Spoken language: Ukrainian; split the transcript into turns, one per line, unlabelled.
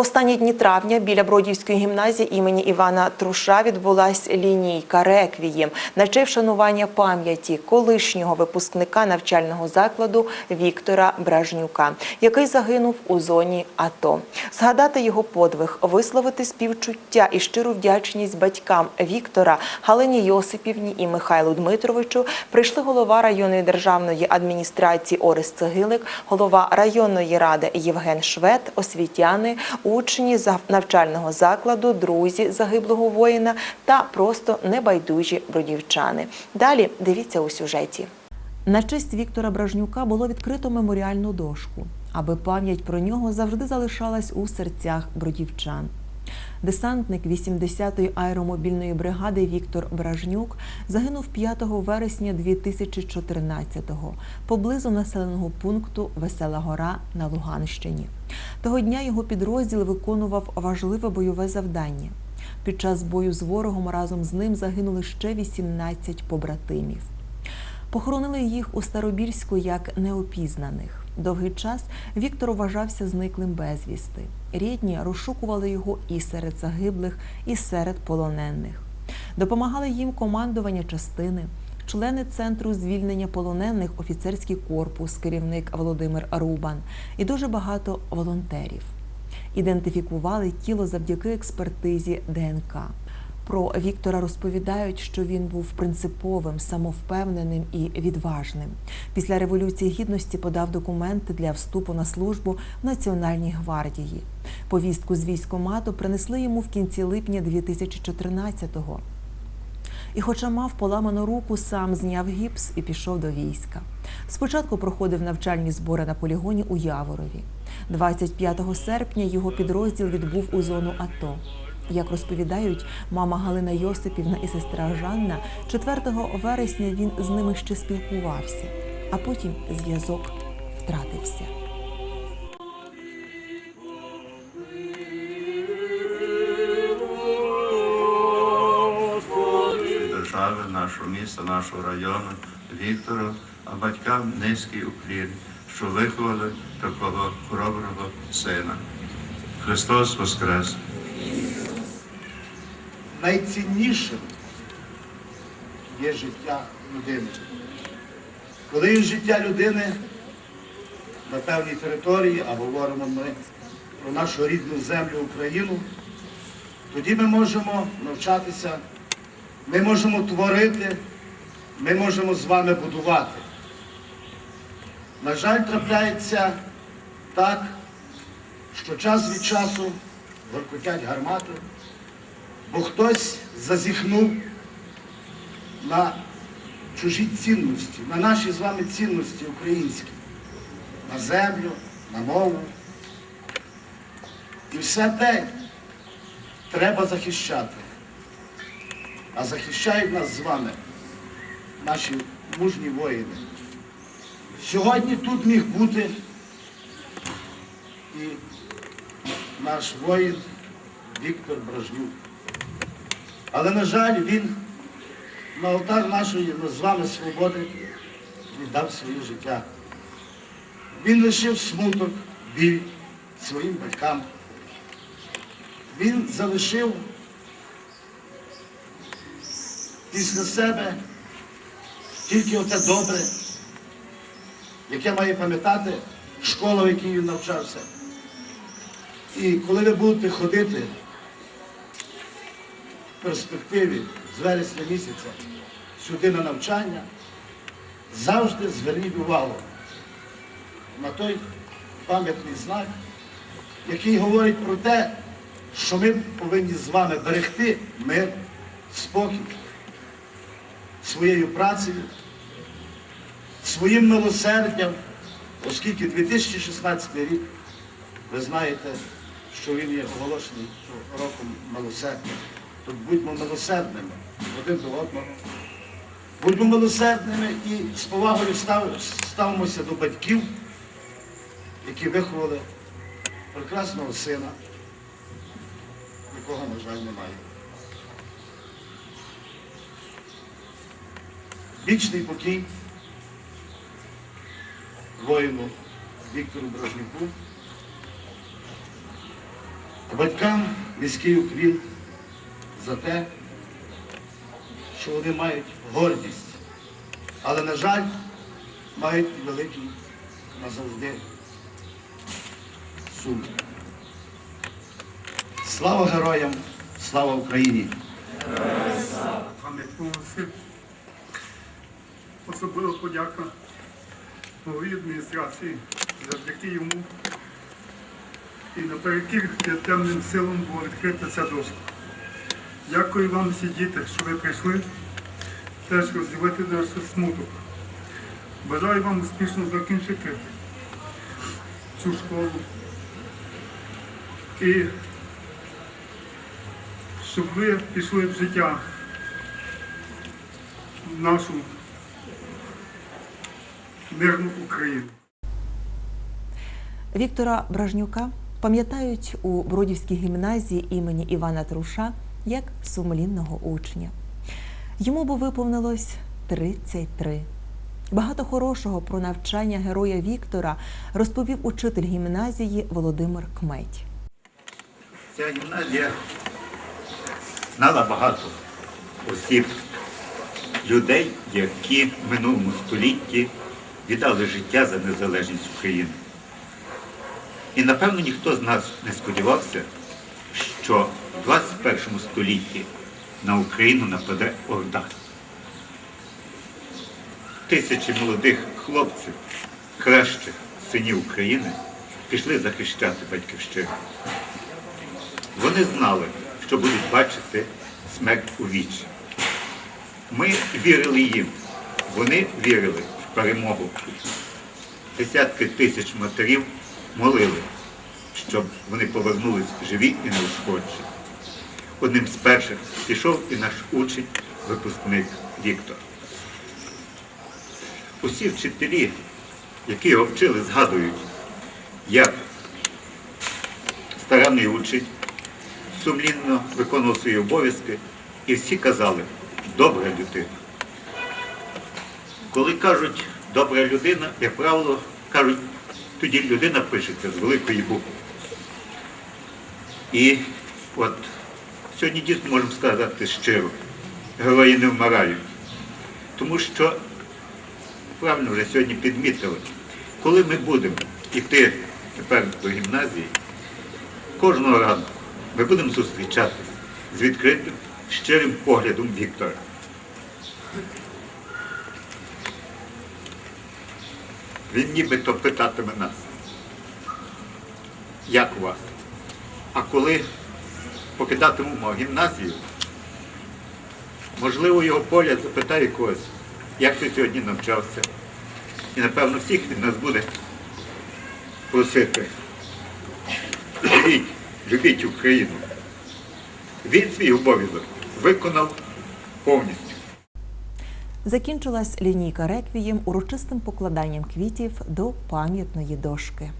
останні дні травня біля Бродівської гімназії імені Івана Труша відбулась лінійка реквієм на честь вшанування пам'яті колишнього випускника навчального закладу Віктора Бражнюка, який загинув у зоні АТО. Згадати його подвиг, висловити співчуття і щиру вдячність батькам Віктора, Галині Йосипівні і Михайлу Дмитровичу прийшли голова районної державної адміністрації Орис Цегилик, голова районної ради Євген Швед, освітяни, учні навчального закладу, друзі загиблого воїна та просто небайдужі бродівчани. Далі дивіться у сюжеті. На честь Віктора Бражнюка було відкрито меморіальну дошку, аби пам'ять про нього завжди залишалась у серцях бродівчан. Десантник 80-ї аеромобільної бригади Віктор Бражнюк загинув 5 вересня 2014-го поблизу населеного пункту Весела Гора на Луганщині. Того дня його підрозділ виконував важливе бойове завдання. Під час бою з ворогом разом з ним загинули ще 18 побратимів. Похоронили їх у Старобільську як неопізнаних. Довгий час Віктор вважався зниклим безвісти. Рідні розшукували його і серед загиблих, і серед полонених. Допомагали їм командування частини, члени центру звільнення полонених, офіцерський корпус, керівник Володимир Рубан і дуже багато волонтерів. Ідентифікували тіло завдяки експертизі ДНК. Про Віктора розповідають, що він був принциповим, самовпевненим і відважним. Після революції гідності подав документи для вступу на службу в Національній гвардії. Повістку з військомату принесли йому в кінці липня 2014-го. І, хоча мав поламану руку, сам зняв гіпс і пішов до війська. Спочатку проходив навчальні збори на полігоні у Яворові. 25 серпня його підрозділ відбув у зону АТО. Як розповідають мама Галина Йосипівна і сестра Жанна, 4 вересня він з ними ще спілкувався, а потім зв'язок втратився.
держави, нашого міста, нашого району, Віктору, а батькам низький уклін, що виховали такого хороброго сина. Христос Воскрес!
Найціннішим є життя людини. Коли є життя людини на певній території, а говоримо ми про нашу рідну землю Україну, тоді ми можемо навчатися, ми можемо творити, ми можемо з вами будувати. На жаль, трапляється так, що час від часу горкотять гармати, бо хтось зазіхнув на чужі цінності, на наші з вами цінності українські, на землю, на мову. І все те треба захищати. А захищають нас з вами наші мужні воїни. Сьогодні тут міг бути і наш воїн Віктор Бражнюк. Але, на жаль, він на алтар нашої з вами свободи віддав своє життя. Він лишив смуток, біль своїм батькам. Він залишив після себе тільки оте добре, яке має пам'ятати школа, в якій він навчався. І коли ви будете ходити перспективі з вересня місяця сюди на навчання, завжди зверніть увагу на той пам'ятний знак, який говорить про те, що ми повинні з вами берегти мир, спокій своєю працею, своїм милосердям, оскільки 2016 рік, ви знаєте, що він є оголошений роком милосердя. Тут будьмо милосердними один до одного. Будьмо милосердними і з повагою став- ставимося до батьків, які виховали прекрасного сина, якого, на жаль, немає. Вічний покій воїну Віктору Бражнюку. Батькам низький уклін за те, що вони мають гордість, але, на жаль, мають великий назавжди сум. Слава героям, слава Україні!
Особлива подяка голові адміністрації завдяки йому. І наперекір темним силам була відкрита ця дошка. Дякую вам всі діти, що ви прийшли теж розділити наш смуток. Бажаю вам успішно закінчити цю школу. І щоб ви пішли в життя в нашу мирну Україну.
Віктора Бражнюка пам'ятають у Бродівській гімназії імені Івана Труша як сумлінного учня. Йому би виповнилось 33. Багато хорошого про навчання героя Віктора розповів учитель гімназії Володимир Кметь.
Ця гімназія знала багато осіб, людей, які в минулому столітті віддали життя за незалежність України. І напевно ніхто з нас не сподівався, що в 21 столітті на Україну нападе Орда. Тисячі молодих хлопців, кращих синів України, пішли захищати батьківщину. Вони знали, що будуть бачити смерть у вічі. Ми вірили їм, вони вірили в перемогу. Десятки тисяч матерів молили, щоб вони повернулись живі і неушкоджені. Одним з перших пішов і наш учень, випускник Віктор. Усі вчителі, які його вчили, згадують, як старанний учень сумлінно виконував свої обов'язки, і всі казали добра людина. Коли кажуть добра людина, як правило, кажуть, тоді людина пишеться з великої букви. І от сьогодні дійсно можемо сказати щиро, герої не вмирають. Тому що, правильно вже сьогодні підмітили, коли ми будемо йти тепер до гімназії, кожного ранку ми будемо зустрічатись з відкритим, щирим поглядом Віктора. Він нібито питатиме нас, як у вас? А коли покидатимемо гімназію, можливо, його погляд запитає когось, як ти сьогодні навчався. І напевно всіх він нас буде просити. Живіть, любіть Україну. Він свій обов'язок виконав повністю.
Закінчилась лінійка реквієм урочистим покладанням квітів до пам'ятної дошки.